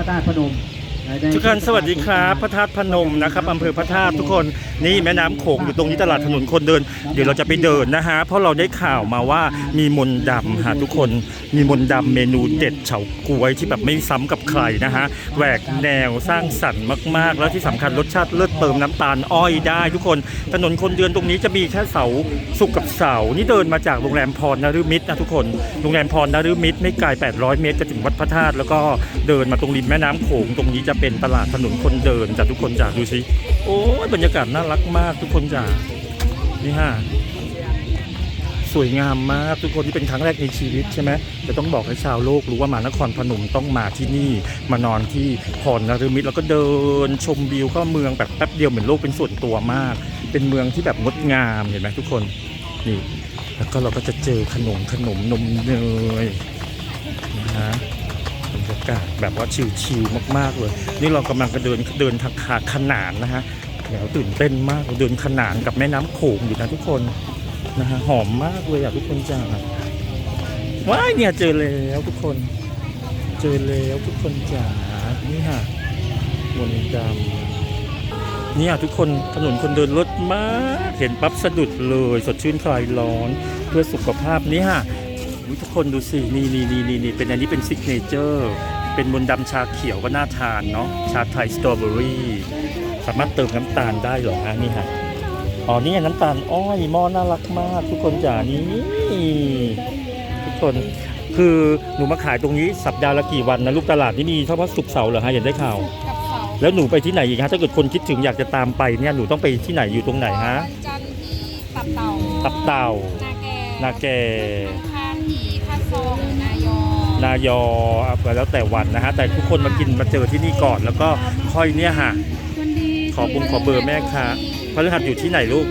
ระธาตุพนม ทุกท่านสวัสดีครับพระธาตุพนมนะครับอำเภอพระธาตุทุกคนนี่แม่น้ำโขงอยู่ตรงนี้ตลาดถนนคนเดิน เดี๋ยวเราจะไปเดินนะฮะเพราะเราได้ข่าวมาว่ามีมนต์ดำฮะทุกคนมีมนต์ดำเมนูเด็ดเฉาก๊วยที่แบบไม่ซ้ำกับใครนะฮะแหวกแนวสร้างสรรค์มาก ๆ แล้วที่สำคัญรสชาติเลิศเติมน้ำตาลอ้อยได้ ทุกคนถนนคนเดินตรงนี้จะมีแค่เสาสุกร์กับเสาร์นี่เดินมาจากโรงแรมพรนฤมิตรนะทุกคนโรงแรมพรนฤมิตรไม่ไกล800 เมตรจะถึงวัดพระธาตุแล้วก็เดินมาตรงริมแม่น้ำโขงตรงนี้จะเป็นตลาดถนนคนเดินจ้ะทุกคนจ้ะดูสิโอ้ยบรรยากาศน่ารักมากทุกคนจ้ะนี่ฮะสวยงามมากทุกคนที่เป็นครั้งแรกในชีวิตใช่ไหมจะต้องบอกให้ชาวโลกรู้ว่ามานครพนมต้องมาที่นี่ มานอนที่พรนฤมิตรแล้วก็เดินชมวิวเข้าเมืองแบบแป๊บเดียวเหมือนโลกเป็นส่วนตัวมาก เป็นเมืองที่แบบงดงามเห็นไหมทุกคนนี่แล้วก็เราก็จะเจอขนมขนมนมเนยนะฮะากาศแบบว่าชิลๆมาก ๆ เลย นี่เรากำลังจะเดินเดินทางขาขนานนะฮะเดี๋ยวตื่นเต้นมากเดินขนานกับแม่น้ำโขงอยู่นะทุกคนนะฮะหอมมากเลยอะทุกคนจ้าว้ายเนี่ยเจอแล้วทุกคน เจอแล้วทุกคนจ๋านี่ฮะมนดำเนี่ยทุกคนถนนคนเดินรถมากเห็นปั๊บสะดุดเลยสดชื่นคลายร้อนเพื่อสุขภาพนี่ฮะทุกคนดูสินี่นี่นี่นี่นี่เป็นอันนี้เป็นซิกเนเจอร์ เป็นมนต์ดำชาเขียวก็น่าทานเนาะชาไทยสตรอเบอรี่สามารถเติมน้ำตาลได้เหรอฮะนี่ฮะอ๋อนี่ไงน้ำตาลอ้อยหม้อน่ารักมาก ทุกคนจ๋านี่ทุกคนคือหนูมาขายตรงนี้สัปดาห์ละกี่วันนะลูกตลาดนี่มีเฉพาะศุกร์เสาร์เหรอฮะเห็นได้ข่าวกับเสาร์แล้วหนูไปที่ไหนอีกฮะถ้าเกิดคนคิดถึงอยากจะตามไปเนี่ยหนูต้องไปที่ไหนอยู่ตรงไหนฮะวันจันทร์ที่ตับเต่าตับเต่า นาแกนาแกข้างที่ท่าซองหรือ นายอนายออะแล้วแต่วันนะฮะแต่ทุกคนมากินมาเจอที่นี่ก่อน แล้วก็ค่อยเนี่ยฮะขอบุญขอเบอร์แม่ค้าพฤหัสอยู่ที่ไหนลูก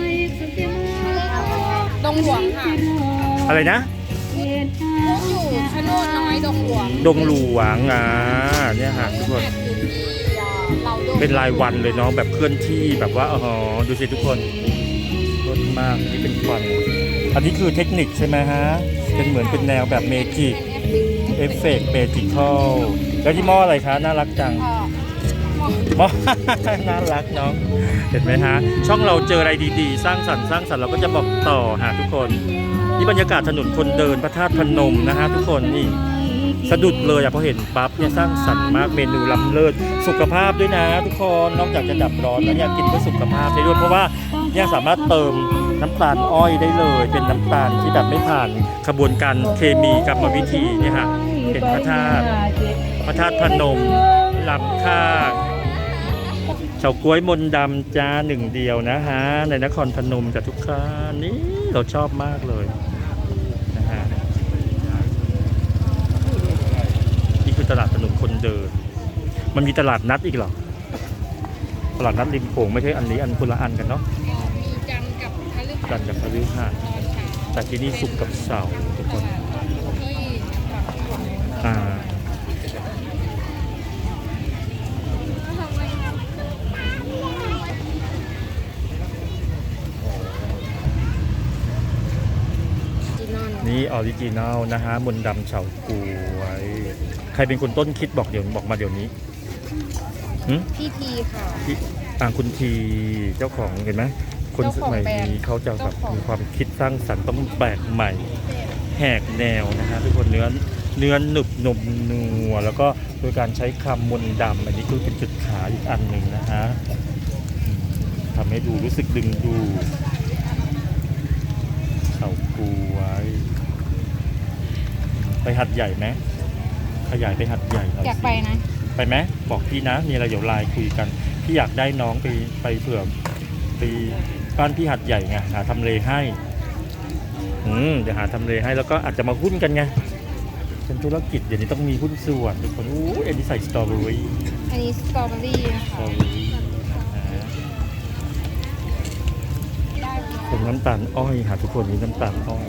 ดงหลวงค่ะอะไรนะอยู่ชะโนดน้อยดงหลวงดงหลวงอ่าเนี่ยฮะทุกคนอยู่ที่เราดงเป็นรายวันเลยเนาะแบบเคลื่อนที่แบบว่าอ๋อดูสิทุกคนรถมากนี่เป็นควันอันนี้คือเทคนิคใช่ไหมฮะเป็นเหมือนเป็นแนวแบบเมจิก เอฟเฟกต์เมจิคอลแล้วที่หม้ออะไรคะ น่ารักจังเอ่อหม้อ น่ารักเนาะเห็นไหมฮะ ช่องเราเจออะไรดีๆ สร้างสรรค์สร้างสรรค์เราก็จะบอกต่อฮะทุกคน นี่บรรยากาศถนนคนเดินพระธาตุพนมนะฮะทุกคนนี่สะดุดเลยอะพอเห็นปั๊บเนี่ยสร้างสรรค์มากเมนูล้ำเลิศสุขภาพด้วยนะ ทุกคนนอกจากจะดับร้อนแล้วเนี่ยกินเพื่อสุขภาพได้ด้วยเพราะว่าเนี่ยสามารถเติมน้ำตาลอ้อยได้เลย เป็นน้ำตาลที่แบบไม่ผ่านขบวนการเคมีกรรมวิธีเนี่ยฮะ เห็นพระธาตุพระธาตุพนมลำค่าเฉาก๊วยมนต์ดำจ้าหนึ่งเดียวนะฮะ ในนครพนมจากทุกท่านนี่เราชอบมากเลยนะฮะนี่คือตลาดถนนคนเดิน มันมีตลาดนัดอีกเหรอ ตลาดนัดริมโขงไม่ใช่อันนี้อันคนละอันกันเนาะมีจันทร์กับพฤหัสกันกับพฤหัสตอนเช้าแต่ที่นี่ศุกร์กับเสาร์ทุกคน ที่ฝั่งขวา อ่า จี นอนนี่ออริจินัลนะฮะมนต์ดำเฉาก๊วยใครเป็นคนต้นคิดบอกเดี๋ยวบอกมาเดี๋ยวนี้หึพี่ทีค่ะ ที่อ่าคุณทีเจ้าของเห็นไหมคนสมัยนี้เขาจะแบบเจ้าของมีความคิดสร้างสรรค์ต้องแปลกใหม่ แหกแนวนะฮะทุกคนเนื้อเนื้อหนึบหนมนัวแล้วก็โดยการใช้คำมนต์ดำอันนี้คือเป็นจุดขายอีกอันหนึ่งนะฮะอืมทำให้ดูรู้สึกดึงดูเฉาก๊วย ไป หัดใหญ่ไหมขยายไปหัดใหญ่หน่อยอยากสิไปนะ ไปไหมบอกพี่นะ มีอะไรเดี๋ยวไลน์คุยกัน พี่อยากได้น้องไปไปเผื่อไปบ้านพี่หัดใหญ่ไงหาทำเลให้ อืมเดี๋ยวหาทำเลให้แล้วก็อาจจะมาหุ้นกันไงเป็นธุรกิจเดี๋ยวนี้ต้องมีหุ้นส่วนทุกคนอู้เอ็นนี้ใส่สตรอเบอรี่อันนี้สตรอเบอรี่นะสตรคะอเบอรี่เป็นน้ำตาลอ้อยค่ะทุกคนนี่น้ำตาลอ้อย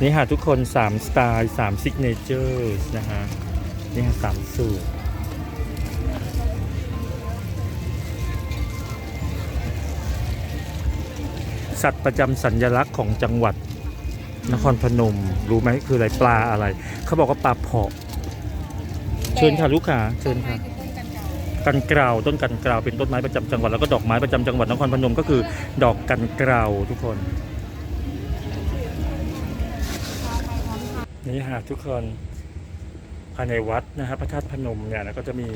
นี่ค่ะทุกคน 3 สไตล์3ซิกเนเจอร์นะฮะนี่ค่ะสามสูตรสัตว์ประจำสัญลักษณ์ของจังหวัดนครพนม รู้ไหมคืออะไรปลาอะไร เขาบอกว่าปลาเผาะเชิญค่ะลูกค้าเชิญค่ะกันเกราวต้นกันเกราวเป็นต้นไม้ประจำจังหวัดแล้วก็ดอกไม้ประจำจังหวัดนครพนมก็คือ ดอกกันเกราวทุกคน นี่ฮะทุกคนภายในวัดนะฮะพระธาตุพนมเนี่ยนะก็จะมี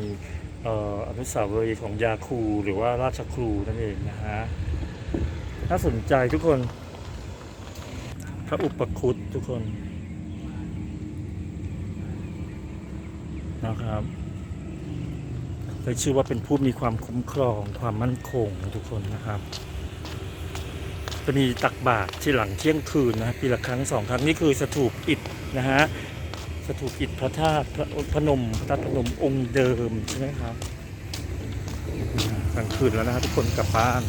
อนุสาวรีย์ของยาคูหรือว่าราชครูนั่นเองนะฮะน่าสนใจทุกคนพระอุปคุตทุกคนนะครับได้ชื่อว่าเป็นผู้มีความคุ้มครองความมั่นคงทุกคนนะครับ จะมีตักบาตรที่หลังเที่ยงคืนนะปีละครั้งสองครั้งนี่คือสถูปอิฐนะฮะสถูปอิฐพระธาตุพระพนมพระธาตุพนมองค์เดิมใช่ไหมครับกลางคืนแล้วนะฮะทุกคนกลับบ้าน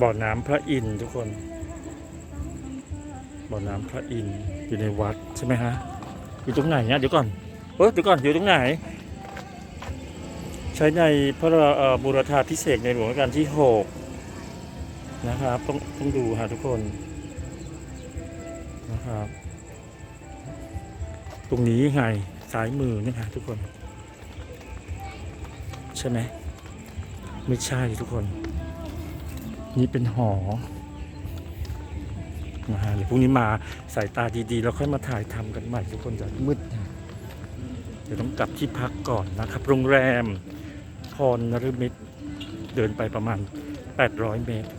บ่อน้ำพระอินทร์ทุกคนบ่อน้ำพระอินทร์อยู่ในวัดใช่ไหมฮะอยู่ตรงไหนเนี่ยเดี๋ยวก่อนเออเดี๋ยวก่อนอยู่ตรงไหน ช้ในพระบูรธาพิเศษกในหลวงรัชกาลที่ 6 นะครับ ต้องต้องดูฮะทุกคนนะครับ ตรงนี้ไงซ้ายมือนี่ฮะทุกคน ใช่ไหมไม่ใช่ทุกคน นี่เป็นหอนะฮะเดี๋ยวพรุ่งนี้มาสายตาดีๆ แล้วค่อยมาถ่ายทำกันใหม่ทุกคนจะมืดนะเดี๋ยวต้องกลับที่พักก่อนนะครับ โรงแรม รนฤมิตเดินไปประมาณ 800 เมตร